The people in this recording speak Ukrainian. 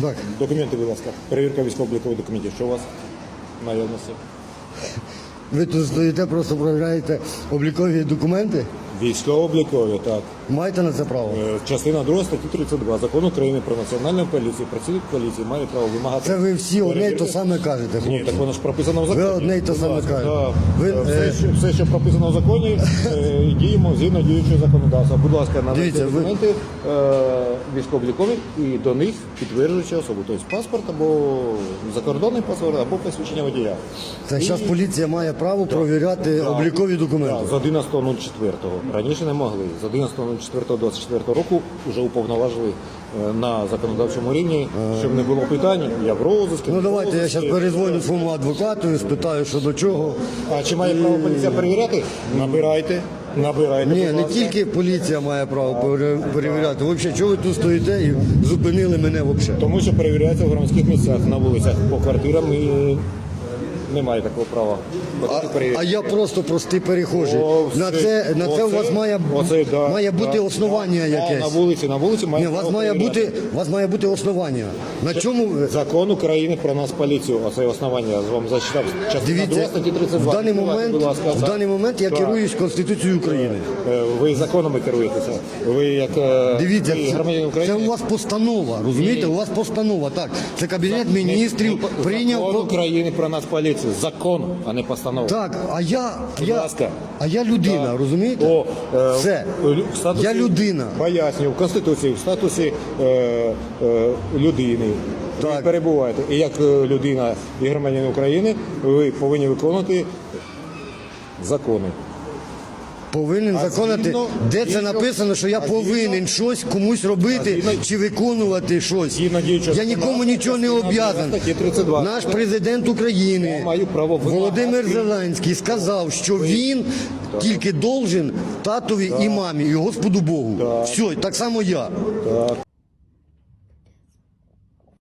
Так. Документи, будь ласка. Перевірка військово-облікових документів. Що у вас наявності? Ви тут стоїте, просто проявляєте облікові документи. Військово-облікові, так. Маєте на це право? Е, Частина 2 статті 32 Закону України про національну поліцію. Працівник поліції має право вимагати. Це ви всі одне й то саме кажете. Ні, так воно ж прописано в законі. Ви одне й Будь саме ласка, кажете. да. Ви, Е, е, все, що, все, що прописано в законі, е, діємо згідно діючого законодавства. Будь ласка, надайте Дивіться, ви- документи е, військово-облікові і до них підтверджуючи особу. Тобто паспорт або закордонний паспорт, або посвідчення водія. Це зараз поліція має право провіряти облікові документи. Так, з 11.04. Раніше не могли. З 11.04.24 року вже уповноважили е, на законодавчому рівні, щоб не було питань. Я в розиску. Ну давайте я зараз перезвоню своєму адвокату і спитаю, що до чого. А чи має право поліція перевіряти? Набирайте. Набирайте. Ні, не тільки поліція має право пере- перевіряти. Взагалі, чого ви тут стоїте і зупинили мене взагалі? Тому що перевіряється в громадських місцях на вулицях по квартирам і немає такого права. А, а я просто простий перехожий. О, на це, на це у вас має, оце, да, має бути да, основання да, якесь. На вулиці, на вулиці має Ні, вас має бути, у вас має бути основання. На чому Закон України про нас поліцію, а це основання. Я вам зачитав частина 2 дивіться статті 32. в даний момент, ласка, в даний момент я керуюсь Конституцією України. Е, Ви законами керуєтеся. Ви як е, Дивіться, ви це, громадянин це у вас постанова, розумієте? У вас постанова. Так, це кабінет міністрів прийняв. Закон України про нас поліцію. Закон, а не постанова. Так, а я, Будь я, ласка. а я людина, Так. розумієте? О, е, Все. лю- в статусі- Я людина. Пояснюю, в Конституції, в статусі е, е, людини. Ви Так. перебуваєте. І як е, людина і громадянин України, ви повинні виконувати закони. Повинен А законати, де це написано, що я повинен щось комусь робити чи виконувати щось. Я нікому нічого не об'язан. Наш президент України. Володимир Зеленський сказав, що він тільки должен татові і мамі, і Господу Богу. Все, так само я.